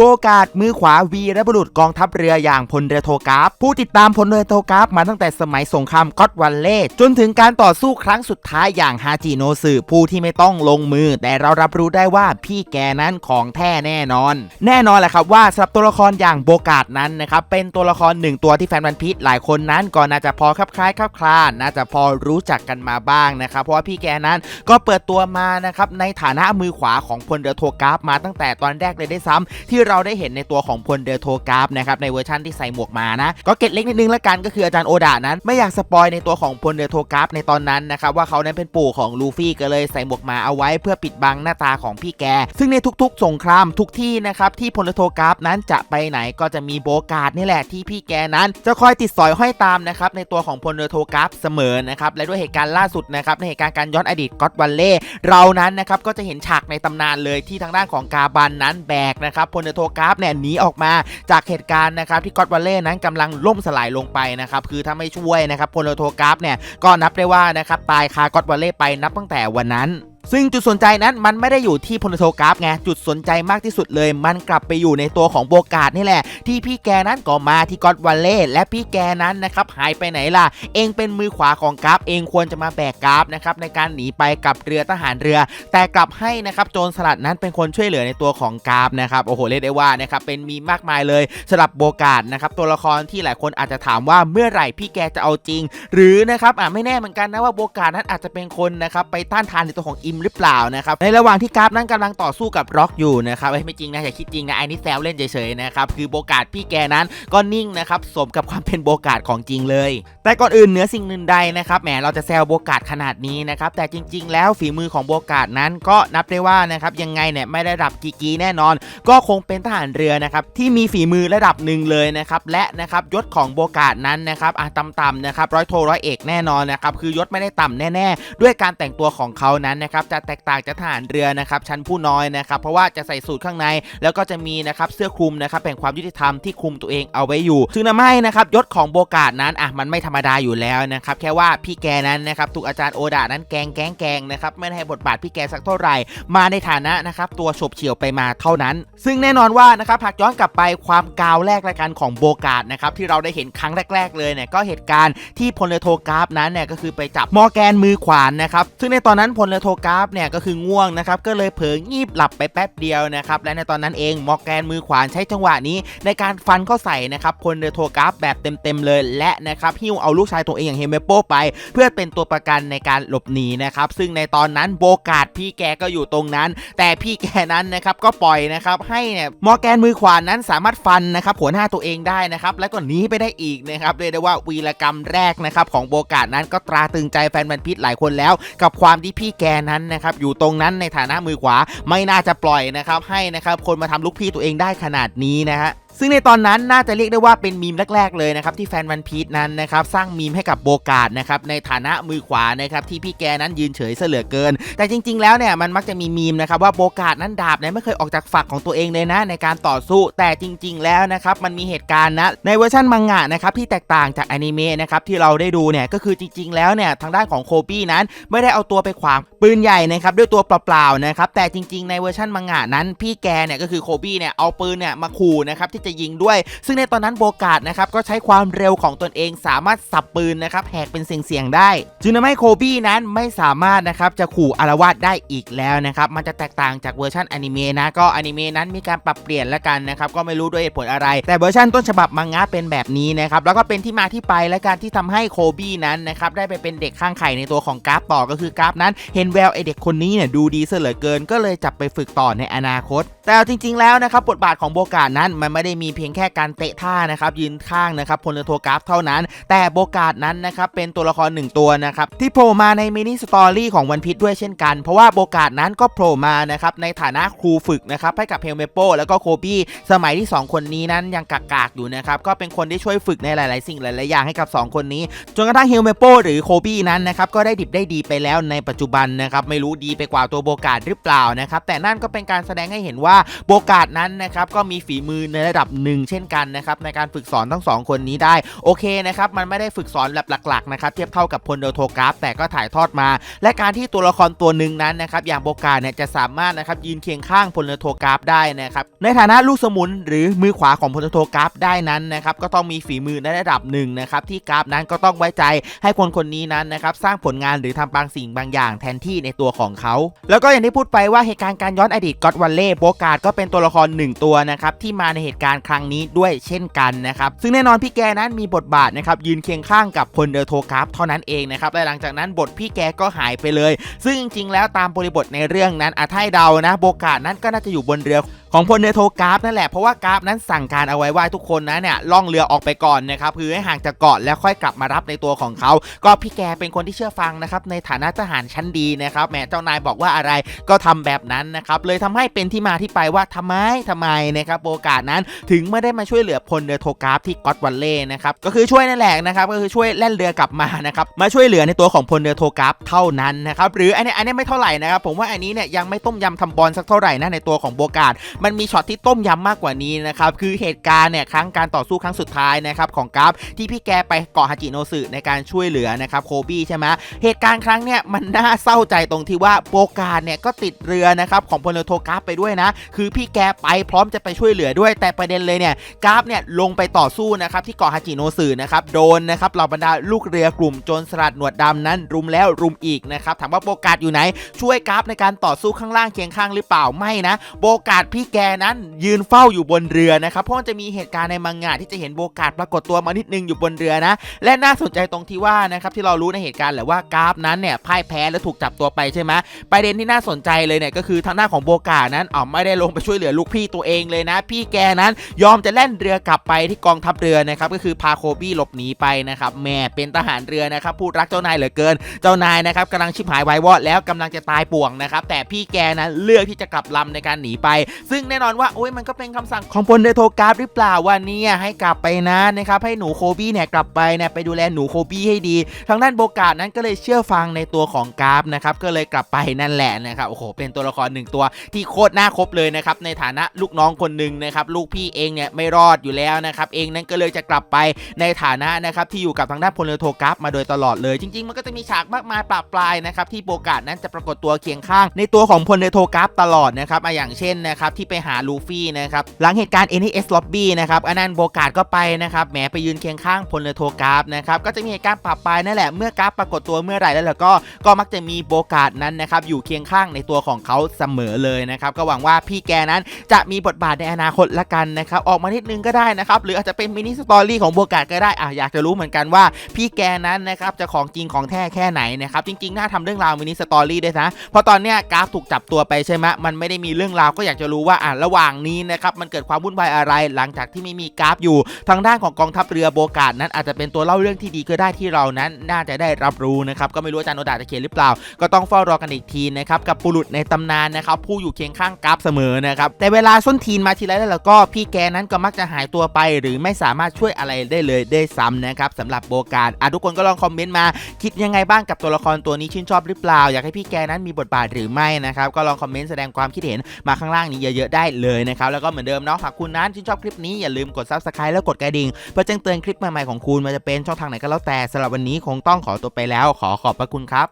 โบกาดมือขวาวีรบุรุษกองทัพเรืออย่างพลเรือโทกราฟผู้ติดตามพลเรือโทกราฟมาตั้งแต่สมัยสงครามก็อตวันเล่จนถึงการต่อสู้ครั้งสุดท้ายอย่างฮาจิโนสึผู้ที่ไม่ต้องลงมือ แต่เรารับรู้ได้ว่าพี่แกนั้นของแท้แน่นอน แน่นอนแหละครับว่าสำหรับตัวละครอย่างโบกาดนั้นนะครับเป็นตัวละครหนึ่งตัวที่แฟนวันพีชหลายคนนั้นก็น่าจะพอคลับคล้ายคลับคลาน่าจะพอรู้จักกันมาบ้างนะครับเพราะว่าพี่แกนั้นก็เปิดตัวมานะครับในฐานะมือขวาของพลเรือโทกราฟมาตั้งแต่ตอนแรกเลยได้ซ้ำที่เราได้เห็นในตัวของพลเรือโทกราฟนะครับในเวอร์ชันที่ใส่หมวกมานะ ก็เก็ตเล็กนิดนึงละกันก็คืออาจารย์โอดานั้นไม่อยากสปอยในตัวของพลเรือโทกราฟในตอนนั้นนะครับว่าเขานั้นเป็นปู่ของลูฟี่ก็เลยใส่หมวกมาเอาไว้ เพื่อปิดบังหน้าตาของพี่แก ซึ่งในทุกๆ สงครามทุกที่นะครับที่พลเรือโทกราฟนั้นจะไปไหนก็จะมีโบกาดนี่แหละที่พี่แกนั้น จะคอยติดสอยห้อยตามนะครับในตัวของพลเรือโทกราฟเสมอนะครับและด้วยเหตุการณ์ล่าสุดนะครับในเหตุการณ์การย้อนอดีตก็อตวันเล่เรานั้นนะครับก็จะเห็นฉากในตำนานเลยที่ทางด้านของกาบันนั้นแบกนะครับพลเรือโทกราฟเนี่ยหนีออกมาจากเหตุการณ์นะครับที่ก็อตวันเล่นั้นกำลังล่มสลายลงไปนะครับคือถ้าไม่ช่วยนะครับพลเรือโทกราฟเนี่ยก็นับได้ว่านะครับตายคาก็อตวันเล่ไปนับตั้งแต่วันนั้น ซึ่งจุดสนใจนั้นมันไม่ได้อยู่ที่พลโทกราฟไงจุดสนใจมากที่สุดเลย มันกลับไปอยู่ในตัวของโบกาดนี่แหละ ที่พี่แกนั้นก็มาที่ก็อดวันเล่และพี่แกนั้นนะครับหายไปไหนล่ะ เองเป็นมือขวาของกราฟเองควรจะมาแบกกราฟนะครับในการหนีไปกับเรือทหารเรือ แต่กลับให้นะครับโจรสลัดนั้นเป็นคนช่วยเหลือในตัวของกราฟนะครับโอ้โหเรียกได้ว่านะครับเป็นมีมากมายเลยสำหรับโบกาดนะครับตัวละครที่หลายคนอาจจะถามว่าเมื่อไหร่พี่แกจะเอาจริง หรือนะครับอะไม่แน่เหมือนกันนะว่าโบกาดนั้นอาจจะเป็นคนนะครับไปต้านทานในตัวของอิมหรือเปล่านะครับในระหว่างที่กราฟนั้นกำลังต่อสู้กับร็อกอยู่นะครับเอ้ไม่จริงนะอย่าคิดจริงนะไอ้นี่แซวเล่นเฉยๆนะครับคือโบกาดพี่แกนั้นก็นิ่งนะครับสมกับความเป็นโบกาดของจริงเลย แต่ก่อนอื่นเหนือสิ่งอื่นใดนะครับแหมเราจะแซวโบกาดขนาดนี้นะครับแต่จริง ๆ แล้วฝีมือของโบกาดนั้นก็นับได้ว่านะครับยังไงเนี่ยไม่ได้ระดับกีกีแน่นอน ก็คงเป็นทหารเรือนะครับที่มีฝีมือระดับหนึ่งเลยนะครับและนะครับยศของโบกาดนั้นนะครับอะต่ำๆนะครับร้อยโทร้อยเอกแน่นอนนะครับคือยศไม่ได้ต่ำแน่ ๆ ด้วยการแต่งตัวของเขานั้นนะครับจะแตกต่างจากทหารเรือนะครับชั้นผู้น้อยนะครับเพราะว่าจะใส่สูทข้างใน แล้วก็จะมีนะครับเสื้อคลุมนะครับแห่งความยุติธรรมที่คลุมตัวเองเอาไว้อยู่ซึ่งทำให้นะครับยศของโบกาดนั้นอะมันไม่ธรรมดาอยู่แล้วนะครับแค่ว่าพี่แกนั้นนะครับถูกอาจารย์โอดานั้นแกงแกงแกงนะครับไม่ให้บทบาทพี่แกสักเท่าไหร่ มาในฐานะนะครับตัวฉบเฉี่ยวไปมาเท่านั้น ซึ่งแน่นอนว่านะครับหากย้อนกลับไปความกาวแรกรายการของโบกาดนะครับที่เราได้เห็นครั้งแรก ๆ เลยเนี่ยก็เหตุการณ์ที่พลเรือโทกราฟนั้นเนี่ยก็คือไปจับมอแกนมือขวานนะครับซึ่งในตอนนั้นพลเรือโทกราฟเนี่ยก็คือง่วงนะครับก็เลยเผลองีบหลับไปแป๊บเดียวนะครับและในตอนนั้นเองมอร์แกนมือขวานใช้จังหวะนี้ ในการฟันเข้าใส่นะครับพลเรือโทกราฟแบบเต็มๆเลย และนะครับหิ้วเอาลูกชายตัวเองอย่างเฮเมโปไป เพื่อเป็นตัวประกันในการหลบหนีนะครับซึ่งในตอนนั้นโบกาดพี่แกก็อยู่ตรงนั้น แต่พี่แกนั้นนะครับก็ปล่อยนะครับให้เนี่ยมอร์แกนมือขวานนั้นสามารถฟันนะครับหัวหน้าตัวเองได้นะครับแล้วก็หนีไปได้อีกนะครับเรียกได้ว่าวีรกรรมแรกนะครับของโบกาดนั้นก็ตราตรึงใจแฟนบันพิษหลายคนแล้ว กับความที่พี่แกนั้นนะครับอยู่ตรงนั้นในฐานะมือขวาไม่น่าจะปล่อยนะครับให้นะครับคนมาทำลูกพี่ตัวเองได้ขนาดนี้นะฮะ ซึ่งในตอนนั้นน่าจะเรียกได้ว่าเป็นมีมแรก ๆ เลยนะครับที่แฟนวันพีชนั้นนะครับสร้างมีมให้กับโบกาดนะครับในฐานะมือขวานะครับที่พี่แกนั้นยืนเฉยเสลือเกิน แต่จริง ๆ แล้วเนี่ยมันมักจะมีมีมนะครับว่าโบกาดนั้นดาบเนี่ยไม่เคยออกจากฝักของตัวเองเลยนะ ในการต่อสู้แต่จริง ๆ แล้วนะครับมันมีเหตุการณ์นะในเวอร์ชันมังงะนะครับที่แตกต่างจากอนิเมะนะครับที่เราได้ดูเนี่ยก็คือจริง ๆ แล้วเนี่ยทางด้านของโคบี้นั้น ไม่ได้เอาตัวไปขวางปืนใหญ่นะครับด้วยตัวเปล่าๆนะครับแต่จริง ๆ ในเวอร์ชันมังงะนั้นพี่แกเนี่ยก็คือโคบี้เนี่ยเอาปืนเนี่ยมาขู่นะครับที่จะยิงด้วย ซึ่งในตอนนั้นโบกาดนะครับก็ใช้ความเร็วของตนเองสามารถสับปืนนะครับแหกเป็นเสียงๆได้จึงทำให้โคบี้นั้นไม่สามารถนะครับจะขู่อารวาสได้อีกแล้วนะครับมันจะแตกต่างจากเวอร์ชันอนิเมะนะก็อนิเมะนั้นมีการปรับเปลี่ยนล้วกันนะครับก็ไม่รู้ด้วยเหตุผลอะไร แต่เวอร์ชันต้นฉบับมังงะเป็นแบบนี้นะครับแล้วก็เป็นที่มาที่ไปและการที่ทำให้โคบี้นั้นนะครับได้ไปเป็นเด็กข้างไข่ในตัวของกราฟต่อก็คือกราฟนั้นเห็นแววไอเด็กคนนี้เนี่ยดูดีเสยเหลือเกิน ก็เลยจับไปฝึกต่อในอนาคต แต่จริง ๆแล้วนะครับบทบาทของโบกาดนั้นมันไม่ได้มีเพียงแค่การเตะท่านะครับยืนข้างนะครับพลเรือโทกราฟเท่านั้น แต่โบกาดนั้นนะครับเป็นตัวละครหนึ่งตัวนะครับที่โผล่มาในมินิสตอรี่ของวันพิ e ด้วยเช่นกัน เพราะว่าโบกาดนั้นก็โผล่มานะครับในฐานะครูฝึกนะครับให้กับเฮลเมโปแล้วก็โคบี้สมัยที่ 2 คนนี้นั้นยังกากๆอยู่นะครับก็เป็นคนที่ช่วยฝึกในหลาย ๆ สิ่งหลาย ๆ อย่างให้กับ 2 คนนี้ จนกระทั่งเฮลเมโปหรือโคบี้นั้นนะครับก็ได้ดิบได้ดีไปแล้วในปัจจุบันนะครับไม่รู้ดีไปกว่าตัวโบกาดหรือเปล่านะครับแต่นั่นก็เป็นการแสดงให้เห็นว่าโบกาดนั้นนะครับก็มีฝีมือในระดับหนึ่งเช่นกันนะครับในการฝึกสอนทั้งสองคนนี้ได้โอเคนะครับมันไม่ได้ฝึกสอนแบบหลักๆนะครับเทียบเท่ากับพลเรือโทกราฟ แต่ก็ถ่ายทอดมา และการที่ตัวละครตัวหนึ่งนั้นนะครับอย่างโบกาเนี่ยจะสามารถนะครับยืนเคียงข้างพลเรือโทกราฟได้นะครับในฐานะลูกสมุนหรือมือขวาของพลเรือโทกราฟได้นั้นนะครับก็ต้องมีฝีมือในระดับหนึ่งนะครับที่กราฟนั้นก็ต้องไว้ใจให้คนคนนี้นั้นนะครับสร้างผลงานหรือทำบางสิ่งบางอย่างแทนที่ในตัวของเขา แล้วก็อย่างที่พูดไปว่าเหตุการณ์การย้อนอดีตก็อดวันเล่โบกาดก็เป็นตัวละครหนึ่งตัวนะครับที่มาในเหตุการณ์ครั้งนี้ด้วยเช่นกันนะครับซึ่งแน่นอนพี่แกนั้นมีบทบาทนะครับยืนเคียงข้างกับพลเดอโทกราฟเท่านั้นเองนะครับและหลังจากนั้นบทพี่แกก็หายไปเลย ซึ่งจริงๆ แล้วตามบริบทในเรื่องนั้นอาถ้าเดานะโบกาดนั้นก็น่าจะอยู่บนเรือ ของพลเรือโทกราฟนั่นแหละเพราะว่ากราฟนั้นสั่งการเอาไว้ว่าทุกคนนะเนี่ยล่องเรือออกไปก่อนนะครับคือให้ห่างจากเกาะแล้วค่อยกลับมารับในตัวของเขา ก็พี่แกเป็นคนที่เชื่อฟังนะครับในฐานะทหารชั้นดีนะครับแหมเจ้านายบอกว่าอะไรก็ทำแบบนั้นนะครับเลยทำให้เป็นที่มาที่ไปว่าทำไมทำไมนะครับโอกาสนั้นถึงไม่ได้มาช่วยเหลือพลเรือโทกราฟที่ก็อตวันเล่นะครับก็คือช่วยนั่นแหละนะครับก็คือช่วยแล่นเรือกลับมานะครับมาช่วยเหลือในตัวของพลเรือโทกราฟเท่านั้นนะครับหรืออันนี้อันนี้ไม่เท่าไหร่นะครับผมว่าอันนี้เนี่ยยังไม่ต้มยำทำบอลสักเท่าไหร่นะในตัวของโบกาดมันมีช็อตที่ต้มยำมากกว่านี้นะครับคือเหตุการณ์เนี่ยครั้งการต่อสู้ครั้งสุดท้ายนะครับของกราฟที่พี่แกไปเกาะฮาจิโนสึในการช่วยเหลือนะครับโคบี้ใช่ไหมเหตุการณ์ครั้งเนี่ยมันน่าเศร้าใจตรงที่ว่าโบกาดเนี่ยก็ติดเรือนะครับของพลเรือโทกราฟไปด้วยนะ คือพี่แกไปพร้อมจะไปช่วยเหลือด้วย แต่ประเด็นเลยเนี่ยกราฟเนี่ยลงไปต่อสู้นะครับที่เกาะฮาจิโนสึนะครับโดนนะครับเหล่าบรรดาลูกเรือกลุ่มโจรสลัดหนวดดำนั้น รุมแล้วรุมอีกนะครับถามว่าโบกาดอยู่ไหน ช่วยกราฟในการต่อสู้ข้างล่างเคียงข้างหรือเปล่าไม่นะโบกาดพี่แกนั้นยืนเฝ้าอยู่บนเรือนะครับเพราะจะมีเหตุการณ์ในมังงะที่จะเห็นโบกาดปรากฏตัวมานิดนึงอยู่บนเรือนะ และน่าสนใจตรงที่ว่านะครับที่เรารู้ในเหตุการณ์แหละว่ากราฟนั้นเนี่ยพ่ายแพ้และถูกจับตัวไปใช่ไหมประเด็นที่น่าสนใจเลยเนี่ยก็คือทางหน้าของโบกาดนั้นอ๋อไม่ได้ลงไปช่วยเหลือลูกพี่ตัวเองเลยนะ พี่แกนั้นยอมจะแล่นเรือกลับไปที่กองทัพเรือนะครับก็คือพาโคบี้หลบหนีไปนะครับแม่เป็นทหารเรือนะครับพูดรักเจ้านายเหลือเกิน เจ้านายนะครับกำลังชิบหายวายวอดแล้วกำลังจะตายป่วงนะครับแต่พี่แกนั้นเลือกที่จะกลับลำในการหนีไปซึ่งแน่นอนว่าโอ้ยมันก็เป็นคำสั่งของพลเรือโทกราฟหรือเปล่าว่าเนี่ยให้กลับไปนะนะครับให้หนูโคบี้เนี่ยกลับไปเนี่ยไปดูแลหนูโคบี้ให้ดี ทางด้านโบกาดนั้นก็เลยเชื่อฟังในตัวของกราฟนะครับก็เลยกลับไปนั่นแหละนะครับโอ้โหเป็นตัวละครหนึ่งตัวที่โคตรน่าคบเลยนะครับในฐานะลูกน้องคนหนึ่งนะครับลูกพี่เองเนี่ยไม่รอดอยู่แล้วนะครับเองนั้นก็เลยจะกลับไปในฐานะนะครับที่อยู่กับทางด้านพลเรือโทกราฟมาโดยตลอดเลย จริง ๆ มันก็จะมีฉากมากมายปราบปลายนะครับที่โบกาดนั้นจะปรากฏตัวเคียงข้าง ในตัวของพลเรือโทกราฟตลอดนะครับอย่างเช่นนะครับที่ไปหาลูฟี่นะครับหลังเหตุการณ์ NES Lobby นะครับอันนั้นโบกาดก็ไปนะครับแหมไปยืนเคียงข้างพลเรือโทกราฟนะครับก็จะมีเหตุการณ์ปราบปลายนั่นแหละเมื่อกราฟปรากฏตัวเมื่อไหร่แล้วล่ะก็ก็มักจะมีโบกาดนั้นนะครับอยู่เคียงข้างในตัวของเขาเสมอเลยนะครับก็หวังว่าพี่แกนั้นจะมีบทบาทในอนาคตละกันนะครับออกมานิดนึงก็ได้นะครับหรืออาจจะเป็นมินิสตอรี่ของโบกาดก็ได้อะอยากจะรู้เหมือนกันว่าพี่แกนั้นนะครับจะของจริงของแท้แค่ไหนนะครับจริงๆน่าทำเรื่องราวมินิสตอรี่ด้วยนะเพราะตอนเนี้ยกราฟถูกจับตัวไปใช่ไหมมันไม่ได้มีเรื่องราวก็อยากจะรู้ว่าอะระหว่างนี้นะครับมันเกิดความวุ่นวายอะไรหลังจากที่ไม่มีกราฟอยู่ ทางด้านของกองทัพเรือโบกาดนั้นอาจจะเป็นตัวเล่าเรื่องที่ดีก็ได้ที่เรานั้น น่าจะได้รับรู้นะครับก็ไม่รู้อาจารย์โนดาจะเขียนหรือเปล่า ก็ต้องเฝ้ารอกันอีกทีนะครับกับปุรุษในตำนานนะครับผู้อยู่เคียงข้างกราฟเสมอนะครับแต่เวลาส้นทีนมาทีไรแล้วก็พี่แกนั้นก็มักจะหายตัวไป หรือไม่สามารถช่วยอะไรได้เลยได้ซ้ำนะครับสำหรับโบกาดอะทุกคนก็ลองคอมเมนต์มา คิดยังไงบ้างกับตัวละครตัวนี้ชื่นชอบหรือเปล่า อยากให้พี่แกนั้นมีบทบาทหรือไม่นะครับก็ลองคอมเมนต์แสดงความคิดเห็นมาข้างล่างนี้เยอะๆได้เลยนะครับแล้วก็เหมือนเดิมเนาะหากคุณนั้นชื่นชอบคลิปนี้อย่าลืมกด subscribe แล้วกดกระดิ่งเพื่อแจ้งเตือนคลิปใหม่ๆของคุณมันจะเป็นช่องทางไหนก็แล้วแต่สำหรับวันนี้คงต้องขอตัวไปแล้ว ขอขอบพระคุณครับ